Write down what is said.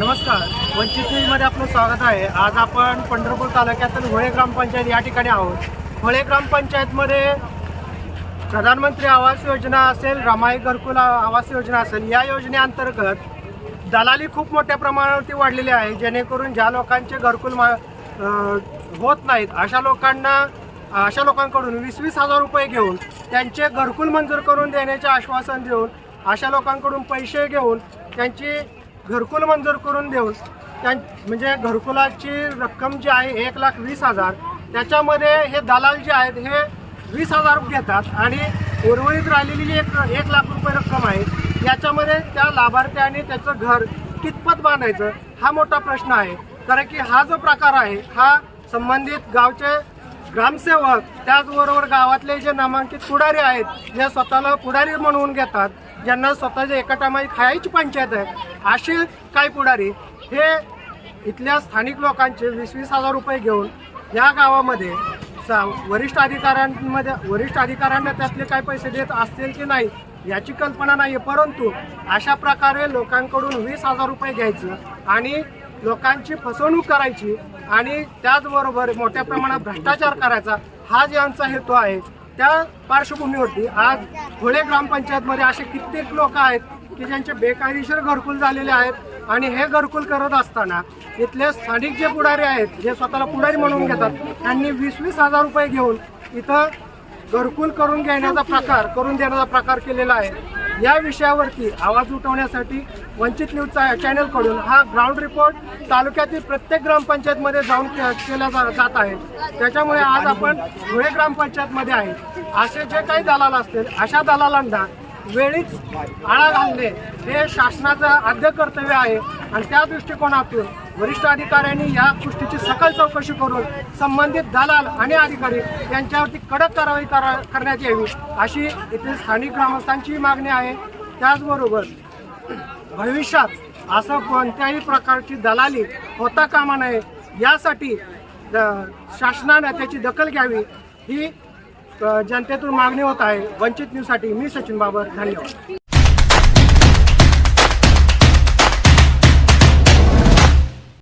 नमस्कार. वंचित न्यूजमध्ये आपलं स्वागत आहे. आज आपण पंढरपूर तालुक्यातील होळे ग्रामपंचायत या ठिकाणी आहोत. होळे ग्रामपंचायतमध्ये प्रधानमंत्री आवास योजना असेल रमाई घरकुल आवास योजना असेल या योजनेअंतर्गत दलाली खूप मोठ्या प्रमाणावरती वाढलेली आहे. जेणेकरून ज्या लोकांचे घरकुल मा होत नाहीत अशा लोकांना अशा लोकांकडून वीस वीस हजार रुपये घेऊन त्यांचे घरकुल मंजूर करून देण्याचे आश्वासन देऊन अशा लोकांकडून पैसे घेऊन त्यांची घरकुल मंजूर करून देऊन त्यां म्हणजे घरकुलाची रक्कम जी आहे एक लाख वीस हजार त्याच्यामध्ये हे दलाल जे आहेत हे वीस हजार घेतात आणि उर्वरित राहिलेली जी एक एक लाख रुपये रक्कम आहे याच्यामध्ये त्या लाभार्थ्याने त्याचं घर कितपत बांधायचं हा मोठा प्रश्न आहे. कारण की हा जो प्रकार आहे हा संबंधित गावचे ग्रामसेवक त्याचबरोबर गावातले जे नामांकित पुढारी आहेत जे स्वतःला पुढारी म्हणून घेतात. ज्यांना स्वतःच्या एका टायमाची खायची पंचायत आहे असे काय पुढारी हे इथल्या स्थानिक लोकांचे वीस वीस हजार रुपये घेऊन या गावामध्ये सा वरिष्ठ अधिकाऱ्यांमध्ये वरिष्ठ अधिकाऱ्यांना त्यातले काय पैसे देत असतील की नाही याची कल्पना नाही आहे परंतु अशा प्रकारे लोकांकडून वीस हजार रुपये घ्यायचं आणि लोकांची फसवणूक करायची आणि त्याचबरोबर मोठ्या प्रमाणात भ्रष्टाचार करायचा हा जे हेतू आहे. त्या पार्श्वभूमीवरती आज धुळे ग्रामपंचायतमध्ये असे कित्येक लोक आहेत की ज्यांचे बेकायदेशीर घरकुल झालेले आहेत आणि हे घरकुल करत असताना इथले स्थानिक जे पुढारी आहेत जे स्वतःला पुढारी म्हणून घेतात त्यांनी वीस वीस हजार रुपये घेऊन इथं घरकुल करून घेण्याचा प्रकार करून देण्याचा प्रकार केलेला आहे. या विषयावरती आवाज उठवण्यासाठी वंचित न्यूजचा चॅनलकडून हा ग्राउंड रिपोर्ट तालुक्यातील प्रत्येक ग्रामपंचायतमध्ये जाऊन के- केला जा- जात आहे. त्याच्यामुळे आज आपण धुळे ग्रामपंचायतमध्ये आहे. असे जे काही दलाल असतील अशा दलालांना वेळीच आळा घालणे हे शासनाचं आद्य कर्तव्य आहे. आणि त्या दृष्टिकोनातून वरिष्ठ अधिकाऱ्यांनी या गोष्टीची सकल चौकशी करून संबंधित दलाल आणि अधिकारी यांच्यावरती कडक कारवाई करा करण्यात यावी अशी येथील स्थानिक ग्रामस्थांची मागणी आहे. त्याचबरोबर भविष्यात असं कोणत्याही प्रकारची दलाली होता कामा नये यासाठी शासनानं त्याची दखल घ्यावी ही जनतेतून मागणी होत आहे. वंचित न्यूजसाठी मी सचिन बाबर धन्यवाद.